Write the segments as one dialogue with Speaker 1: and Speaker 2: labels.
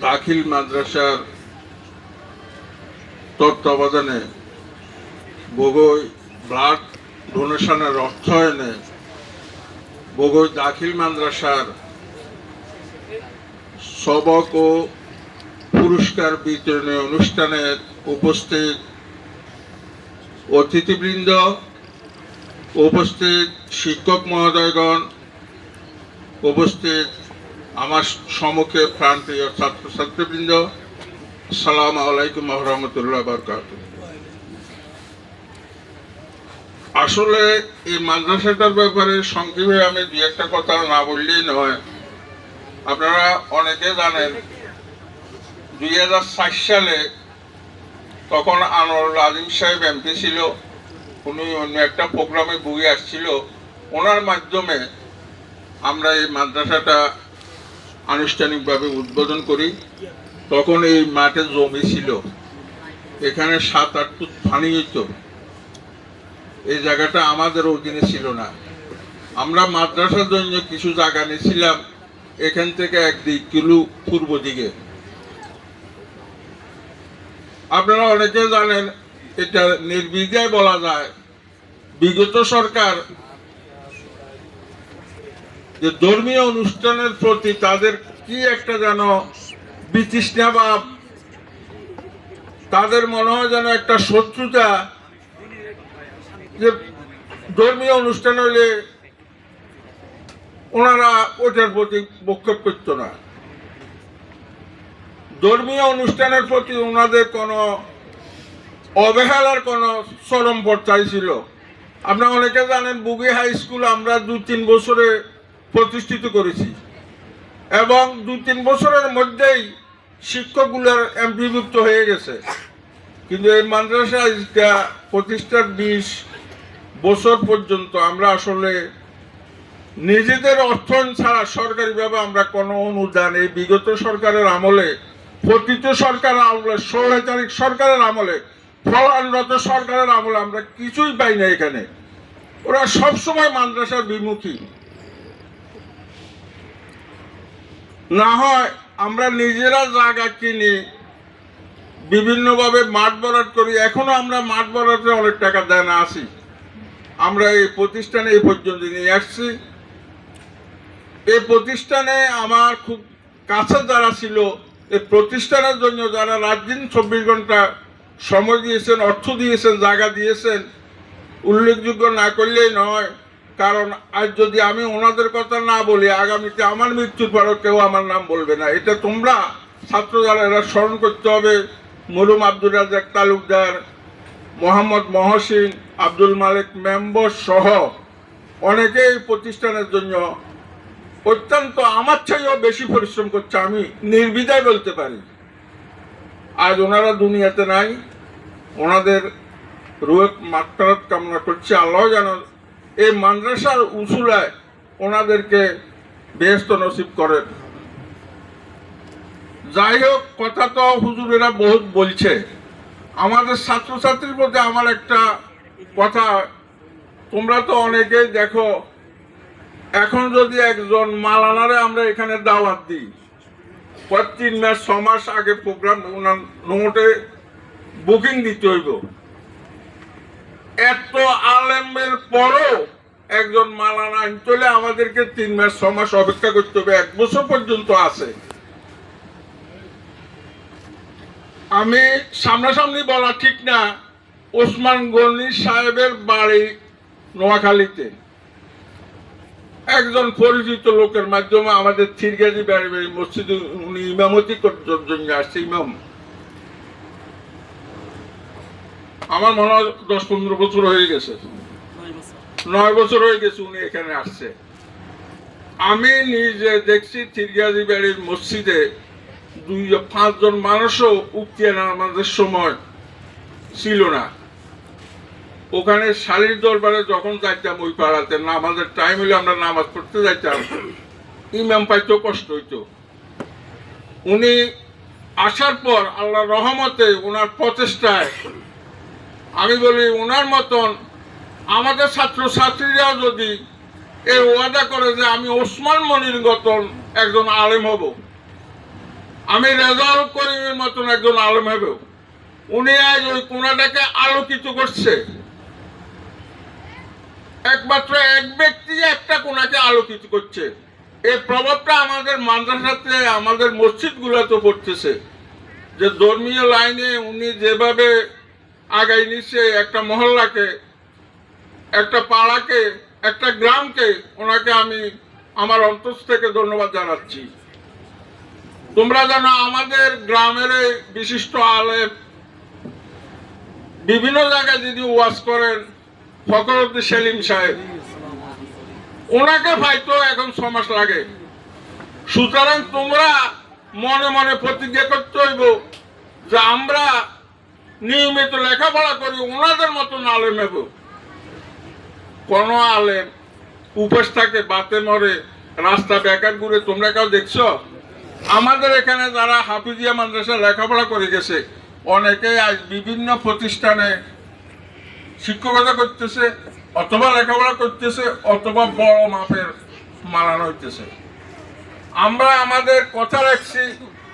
Speaker 1: দাখিল মাদ্রাসার তত্ত্বাবধানে বগৈ ব্লাড ডোনেশনের অর্থায়নে বগৈ দাখিল মাদ্রাসার সবক ও পুরস্কার বিতরণী অনুষ্ঠানের উপস্থিত অতিথিবৃন্দ উপস্থিত শিক্ষক মহোদয়গণ, উপস্থিত আমার সম্মুখে প্রাণপ্রিয় ছাত্রছাত্রীবৃন্দ, সালাম আলাইকুম রহমতুল্লাহ বরকাত আসলে এই মাদ্রাসাটার ব্যাপারে সংক্ষেপে আমি দু একটা কথা না বললেই নয়। আপনারা অনেকে জানেন, দুই হাজার ষাট সালে তখন আনোয়ারুল আজিম সাহেব এমপি ছিল। উনি অন্য একটা প্রোগ্রামে বই আসছিল, ওনার মাধ্যমে আমরা এই মাদ্রাসাটা আনুষ্ঠানিকভাবে উদ্বোধন করি। তখন এই মাঠে জমি ছিল। এখানে সাত আট ফুট পানি হইতো। এই জায়গাটা আমাদের অধীনে ছিল না। আমরা মাদ্রাসার জন্য কিছু জায়গা নিয়েছিলাম, এখান থেকে এক দুই কিলো পূর্ব দিকে। আপনারা অনেকে জানেন, এটা নির্বিঘ্নে বলা যায় বিগত সরকার যে ধর্মীয় অনুষ্ঠানের প্রতি তাদের কি একটা যেন বিতৃষ্ণা ভাব, তাদের মনে হয় যেন একটা শত্রুতা যে ধর্মীয় অনুষ্ঠান হলে ওনারা ওটার প্রতি বক্ষেপ করতো না। ধর্মীয় অনুষ্ঠানের প্রতি ওনাদের কোনো অবহেলার কোনো চরম পর্যায় ছিল। আপনারা অনেকে জানেন বুগি হাই স্কুল আমরা দু তিন বছরে প্রতিষ্ঠিত করেছি। এবং দু তিন বছরের মধ্যেই শিক্ষকগুলোর এমপিভুক্ত হয়ে গেছে। কিন্তু এই মাদ্রাসা প্রতিষ্ঠার বিশ বছর পর্যন্ত আমরা আসলে নিজেদের অর্থন ছাড়া সরকারিভাবে আমরা কোনো অনুদান, এই বিগত সরকারের আমলে, পতিত সরকারের আমলে, ষোলো তারিখ সরকারের আমলে ফলানরত সরকারের আমলে আমরা কিছুই পাই না এখানে। ওরা সবসময় মাদ্রাসার বিমুখী। না হয় আমরা নিজেরা জায়গা কিনি, বিভিন্নভাবে মাঠ বরাদ করি, এখনও আমরা মাঠ বরাদে অনেক টাকা দেয় না, আসি। আমরা এই প্রতিষ্ঠানে এই পর্যন্ত নিয়ে আসছি। এই প্রতিষ্ঠানে আমার খুব কাছে যারা ছিল, এই প্রতিষ্ঠানের জন্য যারা রাত দিন চব্বিশ ঘণ্টা সময় দিয়েছেন, অর্থ দিয়েছেন, জায়গা দিয়েছেন, উল্লেখযোগ্য না করলেই নয়। কারণ আজ যদি আমি ওনাদের কথা না বলি, আগামীতে আমার মৃত্যুর পরও কেউ আমার নাম বলবে না। এটা তোমরা ছাত্র যারা এরা স্মরণ করতে হবে। মরুম আব্দুল রাজাক তালুকদার, মোহাম্মদ মহসিন, আব্দুল মালিক মেম্বর সহ অনেকে এই প্রতিষ্ঠানের জন্য অত্যন্ত আমার চাইও বেশি পরিশ্রম করছে, আমি নির্বিধায় বলতে পারি। আজ ওনারা দুনিয়াতে নাই। ওনাদের রুয়েত মাত্রাত কামনা করছে। আল্লাহ যেন এই মাদ্রাসার উসুলায় ওনাদেরকে বেহস্ত নসিব করেন। যাই হোক কথা তো হুজুরেরা বহুত বলছে। আমাদের ছাত্রছাত্রীর প্রতি আমার একটা কথা, তোমরা তো অনেকেই দেখো, এখন যদি একজন মালানারে আমরা এখানে দাওয়াত দিই তিন মাস, ছ মাস আগে প্রোগ্রাম ওনার নোটে বুকিং দিতে হইব। এত আলেমের পরও একজন মালানা হলে আমাদেরকে তিন মাস, ছ মাস অপেক্ষা করতে হবে। এক বছর পর্যন্ত আছে। আমি সামনাসামনি বলা ঠিক না, ওসমান গনি সাহেবের বাড়ি নোয়াখালীতে। একজন পরিচিত লোকের মাধ্যমে আমাদের থিরগাজি বাড়ি বাড়ি মসজিদে উনি ইমামতি জন্য আসছে, ইমাম। আমার মনে হয় দশ পনেরো বছর হয়ে গেছে। নয় বছর। হয়ে গেছে উনি এখানে আসছে। আমি নিজে দেখছি থিরগাজি বাড়ির মসজিদে দুই পাঁচজন মানুষও উক্তিয়া নামাজের সময় ছিল না। ওখানে শালির দরবারে যখন যাইতাম ওই পাড়াতে নামাজের টাইম হলে আমরা নামাজ পড়তে যাইতাম ইমাম পাইতো কষ্ট হইতো। উনি আসার পর আল্লাহ রহমতে ওনার প্রচেষ্টায় আমি বলি ওনার মতন আমাদের ছাত্র ছাত্রীরাও যদি এই ওয়াদা করে যে আমি ওসমান মনির গতন একজন আলেম হব, আমি রেজাল করিমের মতন একজন আলেম হব, উনি আজ ওই কোনাটাকে আলোকিত করছে। একমাত্র এক ব্যক্তি একটা কোনাকে আলোকিত করছে। এই প্রভাবটা আমাদের মাদ্রাসাতে, আমাদের মসজিদ গুলাতে পড়তেছে। যে ধর্মীয় লাইনে উনি যেভাবে আগাই নিচ্ছে একটা মহল্লাকে, একটা পাড়াকে, একটা গ্রামকে, ওনাকে আমি আমার অন্তর থেকে ধন্যবাদ জানাচ্ছি। তোমরা জানো আমাদের গ্রামের বিশিষ্ট আলেম বিভিন্ন জায়গায় যদি ওয়াজ করেন, ফখরুদ্দিন সেলিম সাহেব, ওনাকে হয়তো এখন ছ মাস লাগে। সুতরাং তোমরা মনে মনে প্রতিজ্ঞা করতে হইব যে আমরা নিয়মিত লেখাপড়া করি, ওনাদের মতন আলেম হব। কোন আলেম উপোস থাকে, বাতে মরে, রাস্তা বেকার ঘুরে তোমরা কেউ দেখছ? আমাদের এখানে যারা হাফিজিয়া মাদ্রাসা লেখাপড়া করে গেছে, অনেকেই আজ বিভিন্ন প্রতিষ্ঠানে শিক্ষকতা করতেছে, অথবা লেখাপড়া করতেছে, অথবা বড় মাপের মানানো হইতেছে। আমরা আমাদের কথা রাখছি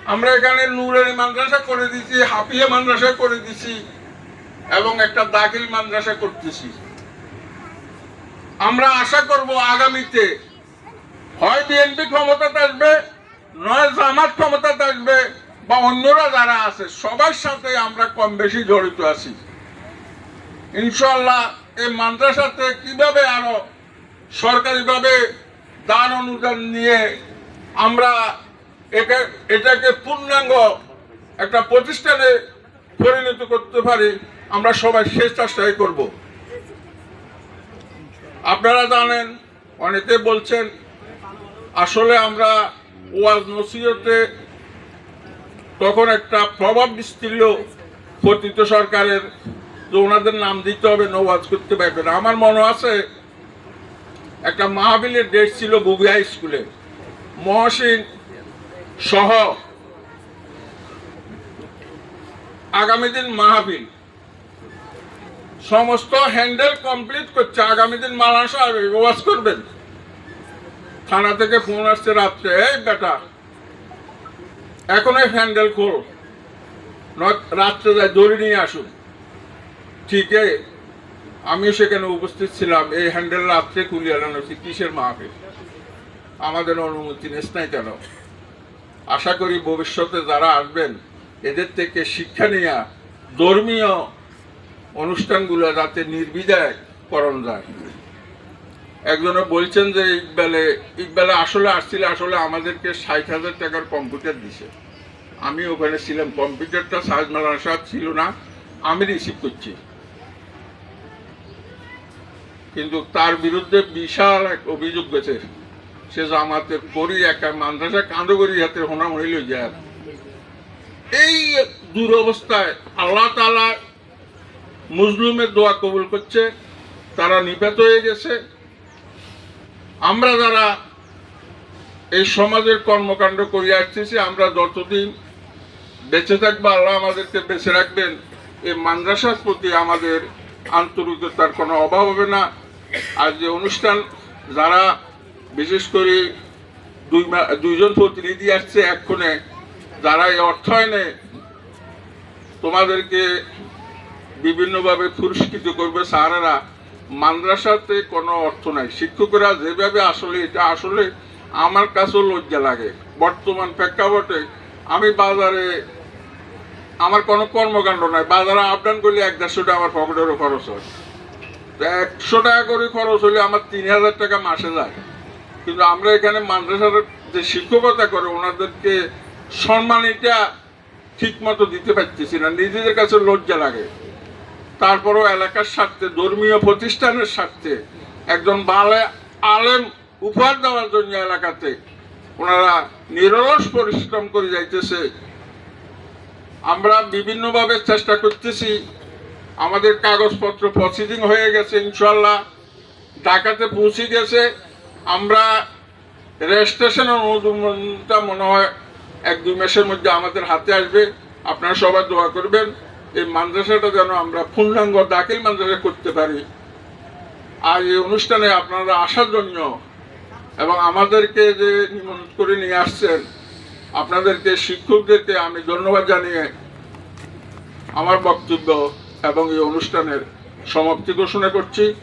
Speaker 1: আমরা এখানে নুরের মাদ্রাসা করে দিছি হাফিয়া মাদ্রাসা করে দিছি, এবং একটা দাখিল মাদ্রাসা করতেছি। আমরা আশা করব আগামীতে হয় বিএনপি ক্ষমতাতে আসবে, নয় জামাত ক্ষমতাতে আসবে, বা অন্যরা যারা আছে, সবার সাথে আমরা কম বেশি জড়িত আছি। ইনশাল্লাহ এই মাদ্রাসাতে কীভাবে আরও সরকারিভাবে দান অনুদান নিয়ে আমরা এটাকে পূর্ণাঙ্গ একটা প্রতিষ্ঠানে পরিণত করতে পারি, আমরা সবাই শেষ চেষ্টাই করব। আপনারা জানেন, অনেকে বলছেন, আসলে আমরা ওয়াজ নসিহতে তখন একটা প্রভাব বিস্তীর্ণ পতিত সরকারের যে ওনাদের নাম দিতে হবে, নওয়াজ করতে পারবে না। আমার মনে আছে, একটা মাহবিলের ডেট ছিল বুবি হাই স্কুলে। মহসিন সহ আগামী দিন মাহবিল সমস্ত হ্যান্ডেল কমপ্লিট করছে, আগামী দিন ওয়াজ করবেন। থানা থেকে ফোন আসছে রাত্রে, এই বেটা, এখনই হ্যান্ডেল খোল রাত্রে যায় দড়ি নিয়ে আসুন। ঠিক আমিও সেখানে উপস্থিত ছিলাম, এই হ্যান্ডেল রাত্রে খুলিয়ে আনানো কিসের মাহফিল আমাদের অনুমতি নেস নাই কেন? আশা করি ভবিষ্যতে যারা আসবেন, এদের থেকে শিক্ষা নিয়ে ধর্মীয় অনুষ্ঠানগুলো যাতে নির্বিধায় করণ যায়। একজনে বলছেন যে ইকবালে ইকবালে আসলে আসছিল, আসলে আমাদেরকে ষাট হাজার টাকার কম্পিউটার দিছে। আমি ওখানে ছিলাম, কম্পিউটারটা সাজ মালানা সাহেব ছিল না, আমি রিসিভ করছি। কিন্তু তার বিরুদ্ধে বিশাল এক অভিযোগ গেছে। সে জামাতে করি একটা মাদ্রাসা কাঁদো করি হাতে হোনা হইল যায় এই দুরবস্থায় আল্লাহ তালা মুসলিমের দোয়া কবুল করছে, তারা নিপাত হয়ে গেছে। আমরা যারা এই সমাজের কর্মকাণ্ড করে আসতেছি, আমরা যতদিন বেঁচে থাকব, আল্লাহ আমাদেরকে বেঁচে রাখবেন। এই মাদ্রাসার প্রতি আমাদের আন্তরিকতার কোনো অভাব হবে না। আর যে অনুষ্ঠান, যারা বিশেষ করে দুই দুইজন প্রতিনিধি আসছে এক্ষণে, যারা এই অর্থায়নে তোমাদেরকে বিভিন্নভাবে পুরস্কৃত করবে, স্যারেরা, মাদ্রাসাতে কোনো অর্থ নাই। শিক্ষকরা যেভাবে আসলে, এটা আসলে আমার কাছেও লজ্জা লাগে। বর্তমান প্রেক্ষাপটে আমি বাজারে, আমার কোনো কর্মকাণ্ড নাই। বাজারে আপ ডাউন করলে এক দেড়শো টাকা আমার পকেটেরও খরচ হয়। একশো টাকা করে খরচ হলে আমার তিন হাজার টাকা মাসে যায়। কিন্তু আমরা এখানে মাদ্রাসার যে শিক্ষকতা করে, ওনাদেরকে সম্মান এটা ঠিক মতো দিতে পারতেছি না। নিজেদের কাছে লজ্জা লাগে। তারপরও এলাকার স্বার্থে, ধর্মীয় প্রতিষ্ঠানের স্বার্থে একজন ভালো আলেম উপহার দেওয়ার জন্য এলাকাতে ওনারা নিরলস পরিশ্রম করে যাইতেছে। আমরা বিভিন্নভাবে চেষ্টা করতেছি। আমাদের কাগজপত্র প্রসিডিং হয়ে গেছে ইনশাল্লাহ ঢাকাতে পৌঁছে গেছে। আমরা রেজিস্ট্রেশনের অনুমোদনটা মনে হয় এক দুই মাসের মধ্যে আমাদের হাতে আসবে। আপনারা সবাই দোয়া করবেন, এই মাদ্রাসাটা যেন আমরা পূর্ণাঙ্গ দাখিল মাদ্রাসা করতে পারি। আর এই অনুষ্ঠানে আপনারা আসার জন্য এবং আমাদেরকে যে নিমন্ত্রণ করে নিয়ে আসছেন, আপনাদেরকে, শিক্ষকদেরকে আমি ধন্যবাদ জানিয়ে আমার বক্তব্য এবং এই অনুষ্ঠানের সমাপ্তি ঘোষণা করছি।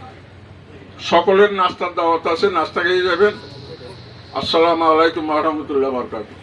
Speaker 1: সকলের নাস্তার দাওয়াত আছে নাস্তা খেয়ে যাবেন আসসালামু আলাইকুম রহমতুল্লাহ বরকাত